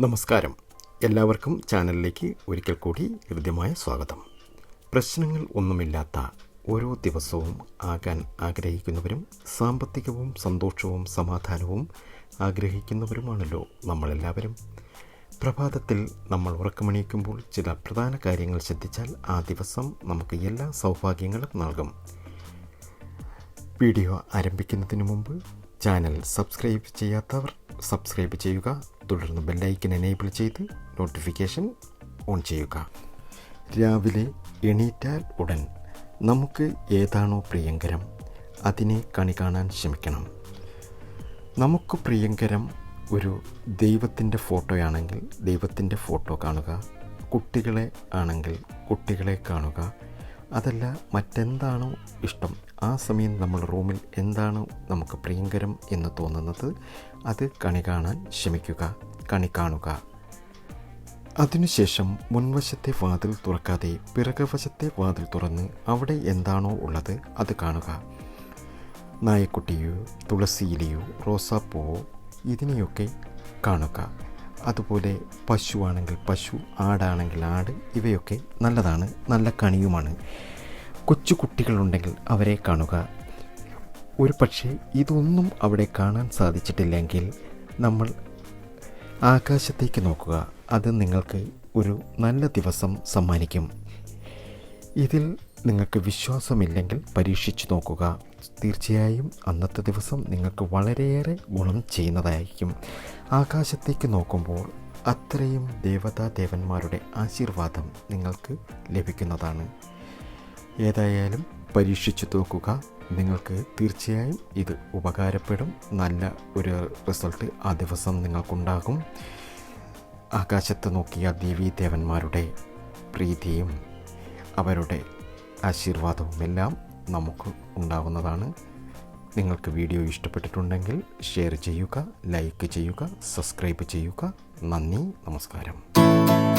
നമസ്കാരം. എല്ലാവർക്കും ചാനലിലേക്ക് ഒരിക്കൽ കൂടി ഹൃദ്യമായ സ്വാഗതം. പ്രശ്നങ്ങൾ ഒന്നുമില്ലാത്ത ഓരോ ദിവസവും ആകാൻ ആഗ്രഹിക്കുന്നവരും സാമ്പത്തികവും സന്തോഷവും സമാധാനവും ആഗ്രഹിക്കുന്നവരുമാണല്ലോ നമ്മളെല്ലാവരും. പ്രഭാതത്തിൽ നമ്മൾ ഉറക്കമണിയിക്കുമ്പോൾ ചില പ്രധാന കാര്യങ്ങൾ ശ്രദ്ധിച്ചാൽ ആ ദിവസം നമുക്ക് എല്ലാ സൗഭാഗ്യങ്ങളും നൽകും. വീഡിയോ ആരംഭിക്കുന്നതിന് മുമ്പ് ചാനൽ സബ്സ്ക്രൈബ് ചെയ്യാത്തവർ സബ്സ്ക്രൈബ് ചെയ്യുക തുടർന്ന് ബെല്ലൈക്കൻ എനേബിൾ ചെയ്ത് നോട്ടിഫിക്കേഷൻ ഓൺ ചെയ്യുക. രാവിലെ എണീറ്റാൽ ഉടൻ നമുക്ക് ഏതാണോ പ്രിയങ്കരം അതിനെ കണി കാണാൻ ശ്രമിക്കണം. നമുക്ക് പ്രിയങ്കരം ഒരു ദൈവത്തിന്റെ ഫോട്ടോയാണെങ്കിൽ ദൈവത്തിന്റെ ഫോട്ടോ കാണുക കുട്ടികളെ ആണെങ്കിൽ കുട്ടികളെ കാണുക അതല്ല മറ്റെന്താണോ ഇഷ്ടം? ആ സമയം നമ്മൾ റൂമിൽ എന്താണ് നമുക്ക് പ്രിയങ്കരം എന്ന് തോന്നുന്നത്? അത് കണി കാണാൻ ശ്രമിക്കുക കണി കാണുക. അതിനുശേഷം മുൻവശത്തെ വാതിൽ തുറക്കാതെ പിറകുവശത്തെ വാതിൽ തുറന്ന് അവിടെ എന്താണോ ഉള്ളത് അത് കാണുക. നായക്കുട്ടിയോ തുളസിയിലയോ റോസാപ്പൂവോ ഇതിനെയൊക്കെ കാണുക. അതുപോലെ പശുവാണെങ്കിൽ പശു ആടാണെങ്കിൽ ആട് ഇവയൊക്കെ നല്ലതാണ് നല്ല കണിയുമാണ്. കൊച്ചു കുട്ടികളുണ്ടെങ്കിൽ അവരെ കാണുക. ഒരു പക്ഷേ ഇതൊന്നും അവിടെ കാണാൻ സാധിച്ചിട്ടില്ലെങ്കിൽ നമ്മൾ ആകാശത്തേക്ക് നോക്കുക. അത് നിങ്ങൾക്ക് ഒരു നല്ല ദിവസം സമ്മാനിക്കും. ഇതിൽ നിങ്ങൾക്ക് വിശ്വാസമില്ലെങ്കിൽ പരീക്ഷിച്ചു നോക്കുക. തീർച്ചയായും അന്നത്തെ ദിവസം നിങ്ങൾക്ക് വളരെയേറെ ഗുണം ചെയ്യുന്നതായിരിക്കും. ആകാശത്തേക്ക് നോക്കുമ്പോൾ അത്രയും ദേവതാ ദേവന്മാരുടെ ആശീർവാദം നിങ്ങൾക്ക് ലഭിക്കുന്നതാണ്. ഏതായാലും പരീക്ഷിച്ചു നോക്കുക. നിങ്ങൾക്ക് തീർച്ചയായും ഇത് ഉപകാരപ്പെടും. നല്ല ഒരു റിസൾട്ട് ആ ദിവസം നിങ്ങൾക്കുണ്ടാകും. ആകാശത്ത് നോക്കിയ ദേവീ ദേവന്മാരുടെ പ്രീതിയും അവരുടെ ആശീർവാദവുമെല്ലാം നമുക്ക് ഉണ്ടാകുന്നതാണ്. നിങ്ങൾക്ക് വീഡിയോ ഇഷ്ടപ്പെട്ടിട്ടുണ്ടെങ്കിൽ ഷെയർ ചെയ്യുക ലൈക്ക് ചെയ്യുക സബ്സ്ക്രൈബ് ചെയ്യുക. നന്ദി നമസ്കാരം.